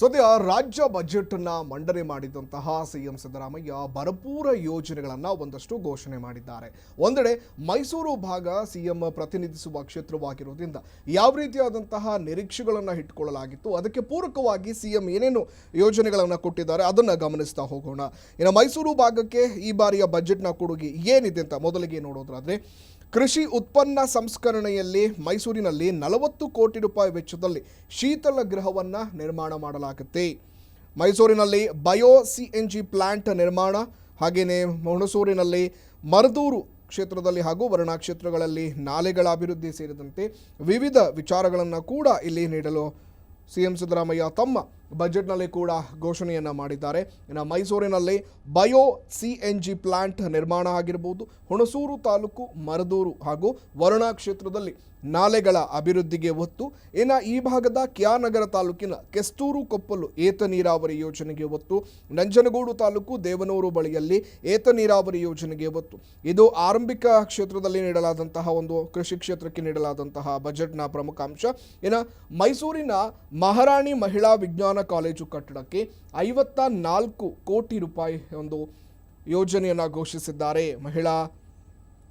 ಸದ್ಯ ರಾಜ್ಯ ಬಜೆಟ್ ಅನ್ನ ಮಂಡನೆ ಮಾಡಿದಂತಹ ಸಿಎಂ ಸಿದ್ದರಾಮಯ್ಯ ಭರಪೂರ ಯೋಜನೆಗಳನ್ನು ಒಂದಷ್ಟು ಘೋಷಣೆ ಮಾಡಿದ್ದಾರೆ. ಒಂದೆಡೆ ಮೈಸೂರು ಭಾಗ ಸಿಎಂ ಪ್ರತಿನಿಧಿಸುವ ಕ್ಷೇತ್ರವಾಗಿರುವುದರಿಂದ ಯಾವ ರೀತಿಯಾದಂತಹ ನಿರೀಕ್ಷೆಗಳನ್ನು ಇಟ್ಕೊಳ್ಳಲಾಗಿತ್ತು, ಅದಕ್ಕೆ ಪೂರಕವಾಗಿ ಸಿಎಂ ಏನೇನು ಯೋಜನೆಗಳನ್ನು ಕೊಟ್ಟಿದ್ದಾರೆ ಅದನ್ನ ಗಮನಿಸ್ತಾ ಹೋಗೋಣ. ಇನ್ನು ಮೈಸೂರು ಭಾಗಕ್ಕೆ ಈ ಬಾರಿಯ ಬಜೆಟ್ನ ಕೊಡುಗೆ ಏನಿದೆ ಅಂತ ಮೊದಲಿಗೆ ನೋಡೋದಾದ್ರೆ ಕೃಷಿ ಉತ್ಪನ್ನ ಸಂಸ್ಕರಣೆಯಲ್ಲಿ ಮೈಸೂರಿನಲ್ಲಿ ನಲವತ್ತು ಕೋಟಿ ರೂಪಾಯಿ ವೆಚ್ಚದಲ್ಲಿ ಶೀತಲ ಗೃಹವನ್ನು ನಿರ್ಮಾಣ ಮಾಡಲಾಗುತ್ತೆ. ಮೈಸೂರಿನಲ್ಲಿ bio C N G plant ನಿರ್ಮಾಣ ಹಾಗೆಯೇ ಹುಣಸೂರಿನಲ್ಲಿ ಮರದೂರು ಕ್ಷೇತ್ರದಲ್ಲಿ ಹಾಗೂ ವರ್ಣಾ ಕ್ಷೇತ್ರಗಳಲ್ಲಿ ನಾಲೆಗಳ ಅಭಿವೃದ್ಧಿ ಸೇರಿದಂತೆ ವಿವಿಧ ವಿಚಾರಗಳನ್ನು ಕೂಡ ಇಲ್ಲಿ ನೀಡಲು ಸಿ ಎಂ ಸಿದ್ದರಾಮಯ್ಯ ತಮ್ಮ ಬಜೆಟ್ನಲ್ಲಿ ಕೂಡ ಘೋಷಣೆಯನ್ನು ಮಾಡಿದ್ದಾರೆ. ಇನ್ನು ಮೈಸೂರಿನಲ್ಲಿ bio C N G plant ನಿರ್ಮಾಣ ಆಗಿರ್ಬೋದು, ಹುಣಸೂರು ತಾಲೂಕು ಮರದೂರು ಹಾಗೂ ವರುಣಾ ಕ್ಷೇತ್ರದಲ್ಲಿ ನಾಲೆಗಳ ಅಭಿವೃದ್ಧಿಗೆ ಒತ್ತು. ಇನ್ನು ಈ ಭಾಗದ ಕ್ಯಾನಗರ ತಾಲೂಕಿನ ಕೆಸ್ತೂರು ಕೊಪ್ಪಲು ಏತ ನೀರಾವರಿ ಯೋಜನೆಗೆ ಒತ್ತು. ನಂಜನಗೂಡು ತಾಲೂಕು ದೇವನೂರು ಬಳಿಯಲ್ಲಿ ಏತ ನೀರಾವರಿ ಯೋಜನೆಗೆ ಒತ್ತು. ಇದು ಆರಂಭಿಕ ಕ್ಷೇತ್ರದಲ್ಲಿ ನೀಡಲಾದಂತಹ ಒಂದು ಕೃಷಿ ಕ್ಷೇತ್ರಕ್ಕೆ ನೀಡಲಾದಂತಹ ಬಜೆಟ್ನ ಪ್ರಮುಖ ಅಂಶ. ಇನ್ನು ಮೈಸೂರಿನ ಮಹಾರಾಣಿ ಮಹಿಳಾ ವಿಜ್ಞಾನ ಕಾಲೇಜು ಕಟ್ಟಡಕ್ಕೆ ಐವತ್ತ ನಾಲ್ಕು ಕೋಟಿ ರೂಪಾಯಿ ಒಂದು ಯೋಜನೆಯನ್ನು ಘೋಷಿಸಿದ್ದಾರೆ. ಮಹಿಳಾ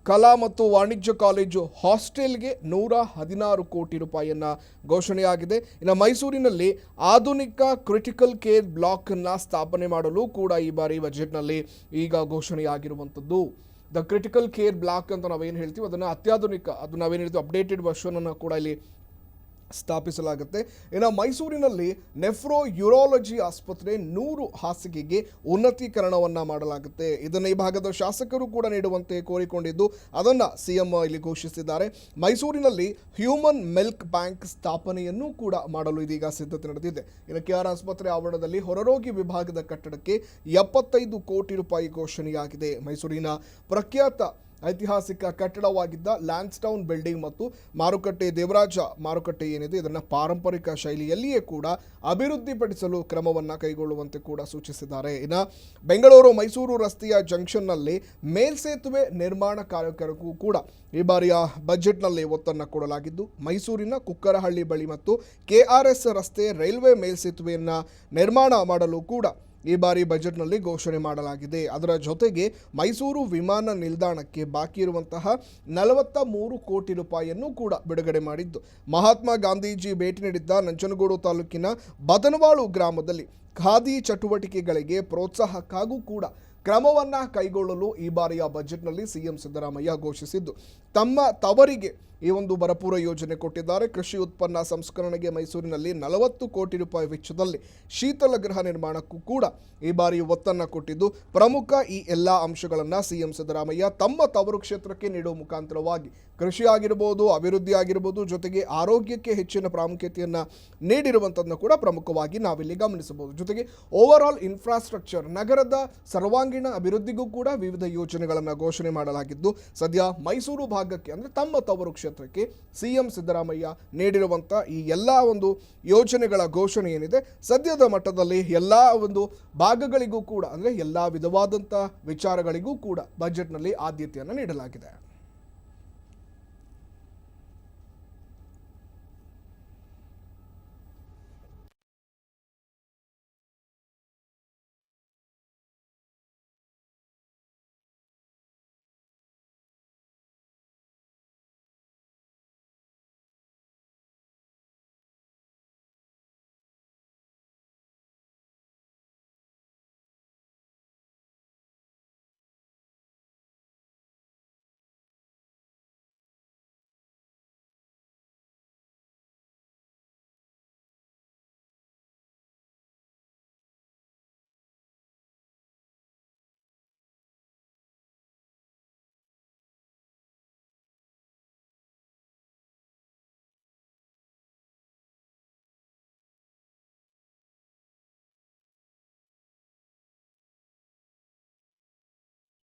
ಕಲಾ ಮತ್ತು ವಾಣಿಜ್ಯ ಕಾಲೇಜು ಹಾಸ್ಟೆಲ್ಗೆ ನೂರ ಹದಿನಾರು ಕೋಟಿ ರೂಪಾಯಿಯನ್ನ ಘೋಷಣೆಯಾಗಿದೆ. ಇನ್ನು ಮೈಸೂರಿನಲ್ಲಿ ಆಧುನಿಕ ಕ್ರಿಟಿಕಲ್ ಕೇರ್ ಬ್ಲಾಕನ್ನು ಸ್ಥಾಪನೆ ಮಾಡಲು ಕೂಡ ಈ ಬಾರಿ ಬಜೆಟ್ನಲ್ಲಿ ಈಗ ಘೋಷಣೆಯಾಗಿರುವಂಥದ್ದು. ದ ಕ್ರಿಟಿಕಲ್ ಕೇರ್ ಬ್ಲಾಕ್ ಅಂತ ನಾವೇನು ಹೇಳ್ತೀವಿ ಅದನ್ನು ಅತ್ಯಾಧುನಿಕ, ಅದು ನಾವೇನು ಹೇಳ್ತೀವಿ ಅಪ್ಡೇಟೆಡ್ ವರ್ಷನನ್ನು ಕೂಡ ಇಲ್ಲಿ ಸ್ಥಾಪಿಸಲಾಗುತ್ತೆ. ಇನ್ನು ಮೈಸೂರಿನಲ್ಲಿ ನೆಫ್ರೋ ಯುರಾಲಜಿ ಆಸ್ಪತ್ರೆ ನೂರು ಹಾಸಿಗೆಗೆ ಉನ್ನತೀಕರಣವನ್ನು ಮಾಡಲಾಗುತ್ತೆ. ಇದನ್ನು ಈ ಭಾಗದ ಶಾಸಕರು ಕೂಡ ನೀಡುವಂತೆ ಕೋರಿಕೊಂಡಿದ್ದು, ಅದನ್ನು ಸಿಎಂ ಇಲ್ಲಿ ಘೋಷಿಸಿದ್ದಾರೆ. ಮೈಸೂರಿನಲ್ಲಿ ಹ್ಯೂಮನ್ ಮಿಲ್ಕ್ ಬ್ಯಾಂಕ್ ಸ್ಥಾಪನೆಯನ್ನು ಕೂಡ ಮಾಡಲು ಇದೀಗ ಸಿದ್ಧತೆ ನಡೆದಿದೆ. ಇನ್ನು ಕೆ ಆರ್ ಆಸ್ಪತ್ರೆ ಆವರಣದಲ್ಲಿ ಹೊರರೋಗಿ ವಿಭಾಗದ ಕಟ್ಟಡಕ್ಕೆ ಎಪ್ಪತ್ತೈದು ಕೋಟಿ ರೂಪಾಯಿ ಘೋಷಣೆಯಾಗಿದೆ. ಮೈಸೂರಿನ ಪ್ರಖ್ಯಾತ ಐತಿಹಾಸಿಕ ಕಟ್ಟಡವಾಗಿದ್ದ ಲ್ಯಾನ್ಸ್ಟೌನ್ ಬಿಲ್ಡಿಂಗ್ ಮತ್ತು ಮಾರುಕಟ್ಟೆ ದೇವರಾಜ ಮಾರುಕಟ್ಟೆ ಏನಿದೆ, ಇದನ್ನು ಪಾರಂಪರಿಕ ಶೈಲಿಯಲ್ಲಿಯೇ ಕೂಡ ಅಭಿವೃದ್ಧಿಪಡಿಸಲು ಕ್ರಮವನ್ನು ಕೈಗೊಳ್ಳುವಂತೆ ಕೂಡ ಸೂಚಿಸಿದ್ದಾರೆ. ಇನ್ನು ಬೆಂಗಳೂರು ಮೈಸೂರು ರಸ್ತೆಯ ಜಂಕ್ಷನ್ನಲ್ಲಿ ಮೇಲ್ಸೇತುವೆ ನಿರ್ಮಾಣ ಕಾರ್ಯಕ್ರಮಕ್ಕೂ ಕೂಡ ಈ ಬಾರಿಯ ಬಜೆಟ್ನಲ್ಲಿ ಒತ್ತನ್ನು ಕೊಡಲಾಗಿದ್ದು, ಮೈಸೂರಿನ ಕುಕ್ಕರಹಳ್ಳಿ ಬಳಿ ಮತ್ತು ಕೆಆರ್ಎಸ್ ರಸ್ತೆ ರೈಲ್ವೆ ಮೇಲ್ಸೇತುವೆಯನ್ನು ನಿರ್ಮಾಣ ಮಾಡಲು ಕೂಡ ಈ ಬಾರಿ ಬಜೆಟ್ನಲ್ಲಿ ಘೋಷಣೆ ಮಾಡಲಾಗಿದೆ. ಅದರ ಜೊತೆಗೆ ಮೈಸೂರು ವಿಮಾನ ನಿಲ್ದಾಣಕ್ಕೆ ಬಾಕಿ ಇರುವಂತಹ ನಲವತ್ತ ಮೂರು ಕೋಟಿ ರೂಪಾಯಿಯನ್ನು ಕೂಡ ಬಿಡುಗಡೆ ಮಾಡಿದ್ದು. ಮಹಾತ್ಮ ಗಾಂಧೀಜಿ ಭೇಟಿ ನೀಡಿದ್ದ ನಂಜನಗೂಡು ತಾಲೂಕಿನ ಬದನವಾಳು ಗ್ರಾಮದಲ್ಲಿ ಖಾದಿ ಚಟುವಟಿಕೆಗಳಿಗೆ ಪ್ರೋತ್ಸಾಹಕ್ಕಾಗೂ ಕೂಡ ಕ್ರಮವನ್ನು ಕೈಗೊಳ್ಳಲು ಈ ಬಾರಿಯ ಬಜೆಟ್ನಲ್ಲಿ ಸಿಎಂ ಸಿದ್ದರಾಮಯ್ಯ ಘೋಷಿಸಿದ್ದು, ತಮ್ಮ ತವರಿಗೆ ಈ ಒಂದು ಬರಪೂರ ಯೋಜನೆ ಕೊಟ್ಟಿದ್ದಾರೆ. ಕೃಷಿ ಉತ್ಪನ್ನ ಸಂಸ್ಕರಣೆಗೆ ಮೈಸೂರಿನಲ್ಲಿ ನಲವತ್ತು ಕೋಟಿ ರೂಪಾಯಿ ವೆಚ್ಚದಲ್ಲಿ ಶೀತಲ ಗೃಹ ನಿರ್ಮಾಣಕ್ಕೂ ಕೂಡ ಈ ಬಾರಿ ಒತ್ತನ್ನು ಕೊಟ್ಟಿದ್ದು, ಪ್ರಮುಖ ಈ ಎಲ್ಲ ಅಂಶಗಳನ್ನು ಸಿಎಂ ಸಿದ್ದರಾಮಯ್ಯ ತಮ್ಮ ತವರು ಕ್ಷೇತ್ರಕ್ಕೆ ನೀಡುವ ಮುಖಾಂತರವಾಗಿ ಕೃಷಿ ಆಗಿರ್ಬೋದು ಅಭಿವೃದ್ಧಿ ಆಗಿರ್ಬೋದು ಜೊತೆಗೆ ಆರೋಗ್ಯಕ್ಕೆ ಹೆಚ್ಚಿನ ಪ್ರಾಮುಖ್ಯತೆಯನ್ನು ನೀಡಿರುವಂಥದ್ದನ್ನು ಕೂಡ ಪ್ರಮುಖವಾಗಿ ನಾವಿಲ್ಲಿ ಗಮನಿಸಬಹುದು. ಜೊತೆಗೆ ಓವರ್ ಆಲ್ ಇನ್ಫ್ರಾಸ್ಟ್ರಕ್ಚರ್ ನಗರದ ಸರ್ವಾಂಗೀಣ ಅಭಿವೃದ್ಧಿಗೂ ಕೂಡ ವಿವಿಧ ಯೋಜನೆಗಳನ್ನು ಘೋಷಣೆ ಮಾಡಲಾಗಿದ್ದು, ಸದ್ಯ ಮೈಸೂರು ಭಾಗಕ್ಕೆ ಅಂದರೆ ತಮ್ಮ ತವರು ಕ್ಷೇತ್ರಕ್ಕೆ ಸಿ ಎಂ ಸಿದ್ದರಾಮಯ್ಯ ನೀಡಿರುವಂಥ ಈ ಎಲ್ಲ ಒಂದು ಯೋಜನೆಗಳ ಘೋಷಣೆ ಏನಿದೆ, ಸದ್ಯದ ಮಟ್ಟದಲ್ಲಿ ಎಲ್ಲ ಒಂದು ಭಾಗಗಳಿಗೂ ಕೂಡ ಅಂದರೆ ಎಲ್ಲ ವಿಧವಾದಂಥ ವಿಚಾರಗಳಿಗೂ ಕೂಡ ಬಜೆಟ್ನಲ್ಲಿ ಆದ್ಯತೆಯನ್ನು ನೀಡಲಾಗಿದೆ.